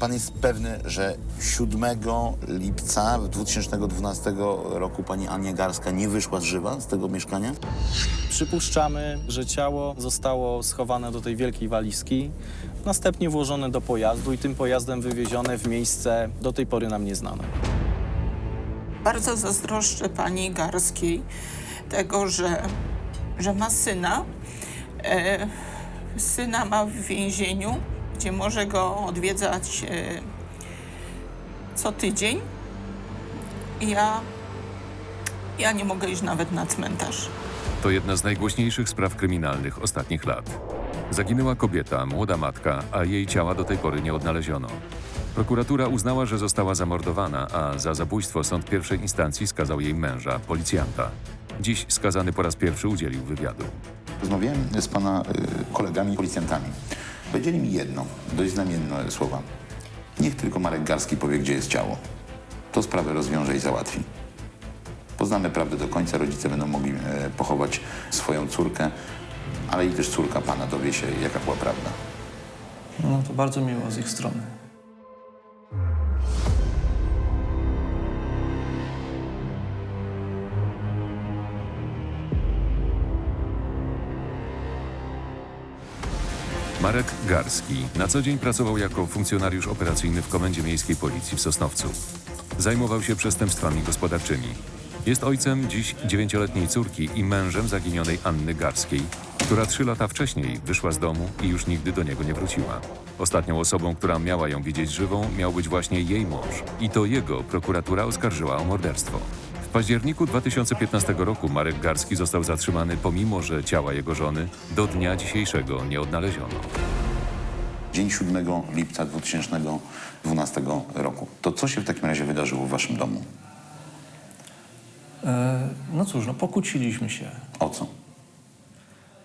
pan jest pewny, że 7 lipca 2012 roku pani Ania Garska nie wyszła żywa z tego mieszkania? Przypuszczamy, że ciało zostało schowane do tej wielkiej walizki, następnie włożone do pojazdu i tym pojazdem wywiezione w miejsce do tej pory nam nieznane. Bardzo zazdroszczę pani Garskiej tego, że, że ma syna. E, syna ma w więzieniu, gdzie może go odwiedzać e, co tydzień. I Ja, ja nie mogę iść nawet na cmentarz. To jedna z najgłośniejszych spraw kryminalnych ostatnich lat. Zaginęła kobieta, młoda matka, a jej ciała do tej pory nie odnaleziono. Prokuratura uznała, że została zamordowana, a za zabójstwo sąd pierwszej instancji skazał jej męża, policjanta. Dziś skazany po raz pierwszy udzielił wywiadu. Rozmawiałem z pana y, kolegami policjantami. Powiedzieli mi jedno, dość znamienne słowa. Niech tylko Marek Garski powie, gdzie jest ciało. To sprawę rozwiąże i załatwi. Poznamy prawdę do końca, rodzice będą mogli e, pochować swoją córkę, ale i też córka pana dowie się, jaka była prawda. No to bardzo miło z ich strony. Marek Garski na co dzień pracował jako funkcjonariusz operacyjny w Komendzie Miejskiej Policji w Sosnowcu. Zajmował się przestępstwami gospodarczymi. Jest ojcem dziś dziewięcioletniej córki i mężem zaginionej Anny Garskiej, która trzy lata wcześniej wyszła z domu i już nigdy do niego nie wróciła. Ostatnią osobą, która miała ją widzieć żywą, miał być właśnie jej mąż. I to jego prokuratura oskarżyła o morderstwo. W październiku 2015 roku Marek Garski został zatrzymany, pomimo że ciała jego żony do dnia dzisiejszego nie odnaleziono. Dzień 7 lipca 2012 roku. To co się w takim razie wydarzyło w waszym domu? E, no cóż, no pokłóciliśmy się. O co?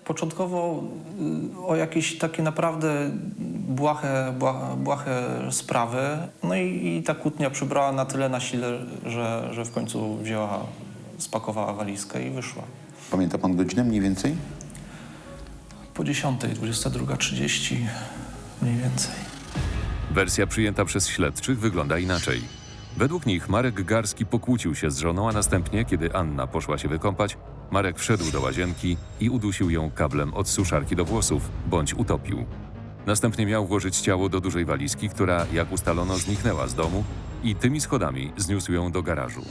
Początkowo y, o jakieś takie naprawdę błahe, błahe, błahe sprawy. No i, i ta kłótnia przybrała na tyle na sile, że, że w końcu wzięła, spakowała walizkę i wyszła. Pamięta pan godzinę mniej więcej? Po 10, 22.30 mniej więcej. Wersja przyjęta przez śledczych wygląda inaczej. Według nich Marek Garski pokłócił się z żoną, a następnie, kiedy Anna poszła się wykąpać, Marek wszedł do łazienki i udusił ją kablem od suszarki do włosów, bądź utopił. Następnie miał włożyć ciało do dużej walizki, która, jak ustalono, zniknęła z domu i tymi schodami zniósł ją do garażu.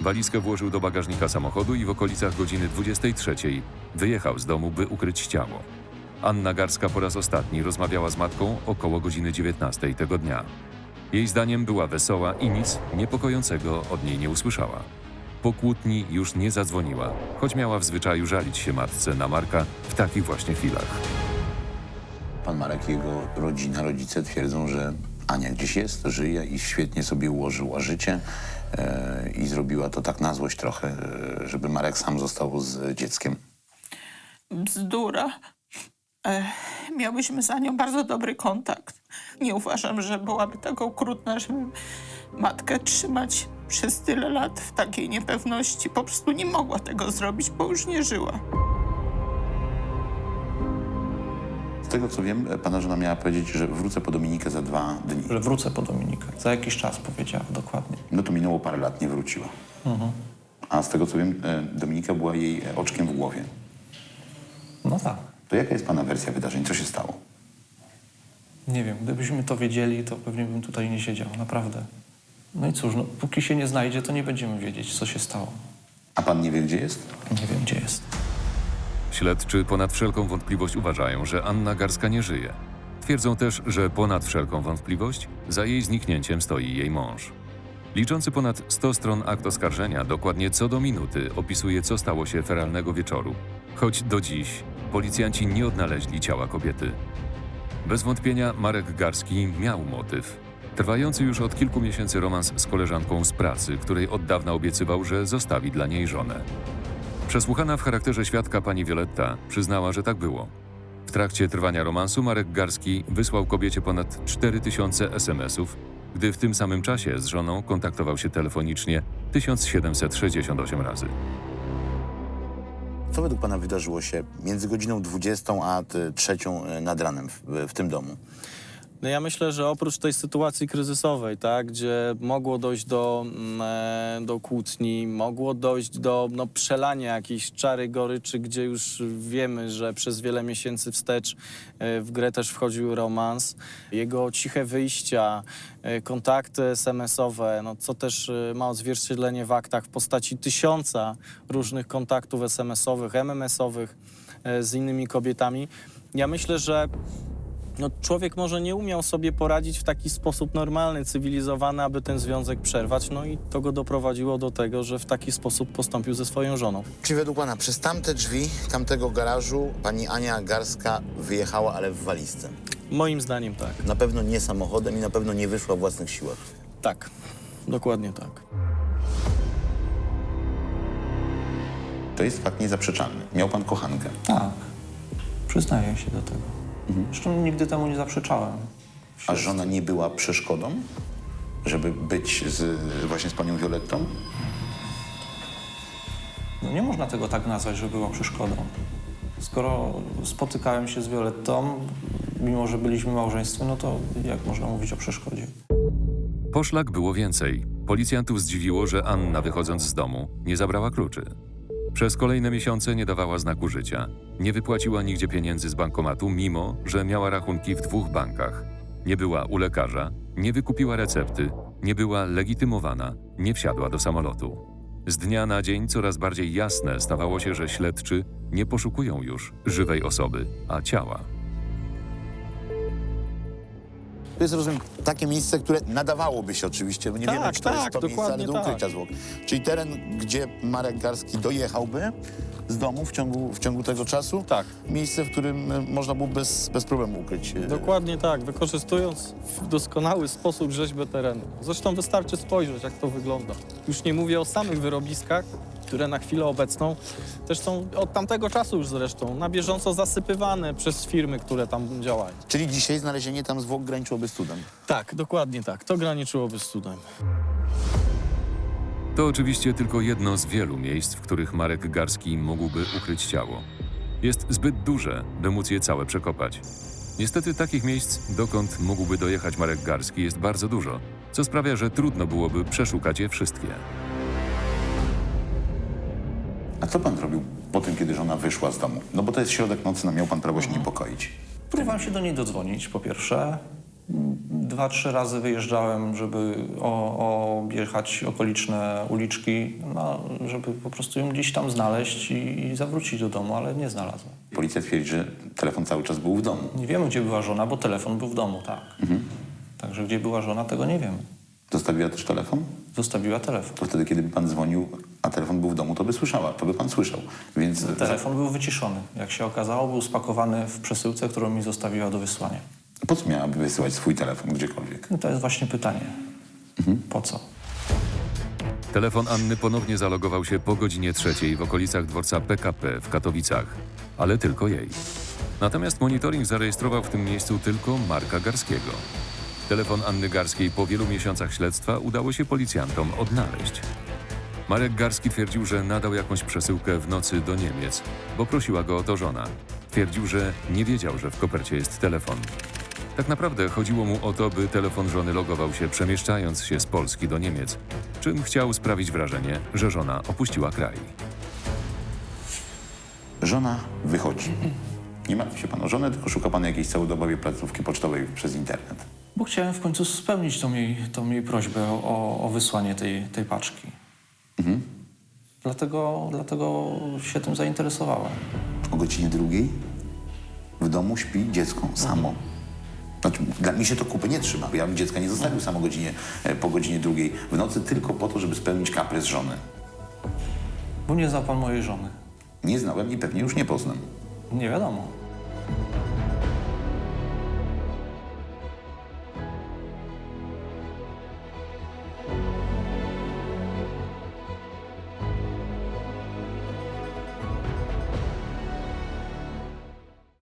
Walizkę włożył do bagażnika samochodu i w okolicach godziny 23 wyjechał z domu, by ukryć ciało. Anna Garska po raz ostatni rozmawiała z matką około godziny 19 tego dnia. Jej zdaniem była wesoła i nic niepokojącego od niej nie usłyszała. Po kłótni już nie zadzwoniła, choć miała w zwyczaju żalić się matce na Marka w takich właśnie chwilach. Pan Marek i jego rodzina, rodzice twierdzą, że Ania gdzieś jest, żyje i świetnie sobie ułożyła życie e, i zrobiła to tak na złość trochę, e, żeby Marek sam został z dzieckiem. Bzdura. E, miałyśmy za nią bardzo dobry kontakt. Nie uważam, że byłaby tak okrutna, żeby matkę trzymać przez tyle lat w takiej niepewności. Po prostu nie mogła tego zrobić, bo już nie żyła. Z tego co wiem, pana żona miała powiedzieć, że wrócę po Dominikę za dwa dni. Że wrócę po Dominikę. Za jakiś czas powiedziała dokładnie. No to minęło parę lat, nie wróciła. A z tego co wiem, e, Dominika była jej e, oczkiem w głowie. No tak. To jaka jest pana wersja wydarzeń? Co się stało? Nie wiem, gdybyśmy to wiedzieli, to pewnie bym tutaj nie siedział, naprawdę. No i cóż, no, póki się nie znajdzie, to nie będziemy wiedzieć, co się stało. A pan nie wie, gdzie jest? Nie wiem, gdzie jest. Śledczy ponad wszelką wątpliwość uważają, że Anna Garska nie żyje. Twierdzą też, że ponad wszelką wątpliwość za jej zniknięciem stoi jej mąż. Liczący ponad 100 stron akt oskarżenia dokładnie co do minuty opisuje, co stało się feralnego wieczoru, choć do dziś policjanci nie odnaleźli ciała kobiety. Bez wątpienia Marek Garski miał motyw. Trwający już od kilku miesięcy romans z koleżanką z pracy, której od dawna obiecywał, że zostawi dla niej żonę. Przesłuchana w charakterze świadka pani Violetta przyznała, że tak było. W trakcie trwania romansu Marek Garski wysłał kobiecie ponad 4000 SMS-ów, gdy w tym samym czasie z żoną kontaktował się telefonicznie 1768 razy. Co według pana wydarzyło się między godziną 20 a t- 3 nad ranem w, w tym domu? No ja myślę, że oprócz tej sytuacji kryzysowej, tak, gdzie mogło dojść do, mm, e, do kłótni, mogło dojść do no, przelania jakiejś czary goryczy, gdzie już wiemy, że przez wiele miesięcy wstecz e, w grę też wchodził romans. Jego ciche wyjścia, e, kontakty SMS-owe, no, co też ma odzwierciedlenie w aktach w postaci tysiąca różnych kontaktów SMS-owych, MMS-owych z innymi kobietami. Ja myślę, że no, człowiek może nie umiał sobie poradzić w taki sposób normalny, cywilizowany, aby ten związek przerwać. No i to go doprowadziło do tego, że w taki sposób postąpił ze swoją żoną. Czy według pana przez tamte drzwi tamtego garażu pani Ania Garska wyjechała, ale w walizce? Moim zdaniem tak. Na pewno nie samochodem i na pewno nie wyszła w własnych siłach. Tak. Dokładnie tak. To jest fakt niezaprzeczalny. Miał pan kochankę. Tak, przyznaję się do tego. Zresztą nigdy temu nie zaprzeczałem. A żona nie była przeszkodą, żeby być z, właśnie z panią Violettą? No nie można tego tak nazwać, że była przeszkodą. Skoro spotykałem się z Violettą, mimo że byliśmy małżeństwem, no to jak można mówić o przeszkodzie? Poszlak było więcej. Policjantów zdziwiło, że Anna wychodząc z domu nie zabrała kluczy. Przez kolejne miesiące nie dawała znaku życia. Nie wypłaciła nigdzie pieniędzy z bankomatu, mimo że miała rachunki w dwóch bankach. Nie była u lekarza, nie wykupiła recepty, nie była legitymowana, nie wsiadła do samolotu. Z dnia na dzień coraz bardziej jasne stawało się, że śledczy nie poszukują już żywej osoby, a ciała. To jest, rozumiem, takie miejsce, które nadawałoby się oczywiście, nie Tak, wiemy, czy to jest tak, to miejsce, ale do tak. ukrycia zwłok. Czyli teren, gdzie Marek Garski dojechałby z domu w ciągu, w ciągu tego czasu. Tak. Miejsce, w którym e, można było bez, bez problemu ukryć. e, Dokładnie tak, wykorzystując w doskonały sposób rzeźbę terenu. Zresztą wystarczy spojrzeć, jak to wygląda. Już nie mówię o samych wyrobiskach, które na chwilę obecną też są od tamtego czasu już zresztą na bieżąco zasypywane przez firmy, które tam działają. Czyli dzisiaj znalezienie tam zwłok graniczyłoby z cudem. Tak, dokładnie tak. To graniczyłoby z cudem. To oczywiście tylko jedno z wielu miejsc, w których Marek Garski mógłby ukryć ciało. Jest zbyt duże, by móc je całe przekopać. Niestety takich miejsc, dokąd mógłby dojechać Marek Garski, jest bardzo dużo, co sprawia, że trudno byłoby przeszukać je wszystkie. A co pan robił po tym, kiedy żona wyszła z domu? No bo to jest środek nocy, no miał pan prawo się niepokoić. Próbowałem się do niej dodzwonić, po pierwsze. Dwa, trzy razy wyjeżdżałem, żeby o, objechać okoliczne uliczki, no, żeby po prostu ją gdzieś tam znaleźć i, i zawrócić do domu, ale nie znalazłem. Policja twierdzi, że telefon cały czas był w domu. Nie wiemy, gdzie była żona, bo telefon był w domu, tak. Także gdzie była żona, tego nie wiemy. Zostawiła też telefon? Zostawiła telefon. To wtedy, kiedy pan dzwonił, a telefon był w domu, to by słyszała, to by pan słyszał. Więc Telefon był wyciszony. Jak się okazało, był spakowany w przesyłce, którą mi zostawiła do wysłania. po co miałaby wysyłać swój telefon gdziekolwiek? No to jest właśnie pytanie. Po co? Telefon Anny ponownie zalogował się po godzinie trzeciej w okolicach dworca PKP w Katowicach, ale tylko jej. Natomiast monitoring zarejestrował w tym miejscu tylko Marka Garskiego. Telefon Anny Garskiej po wielu miesiącach śledztwa udało się policjantom odnaleźć. Marek Garski twierdził, że nadał jakąś przesyłkę w nocy do Niemiec, bo prosiła go o to żona. Twierdził, że nie wiedział, że w kopercie jest telefon. Tak naprawdę chodziło mu o to, by telefon żony logował się przemieszczając się z Polski do Niemiec, czym chciał sprawić wrażenie, że żona opuściła kraj. Żona wychodzi. Nie martwi się pan o żonę, tylko szuka pan jakiejś całodobowej placówki pocztowej przez internet. Bo chciałem w końcu spełnić tą jej, tą jej prośbę o, o wysłanie tej, tej paczki. Dlatego, dlatego się tym zainteresowałem. O godzinie drugiej w domu śpi dziecko samo. Znaczy, dla mnie się to kupy nie trzyma, ja bym dziecka nie zostawił samo godzinie, e, po godzinie drugiej w nocy tylko po to, żeby spełnić kaprys żony. Bo nie znał pan mojej żony. Nie znałem i pewnie już nie poznam. Nie wiadomo.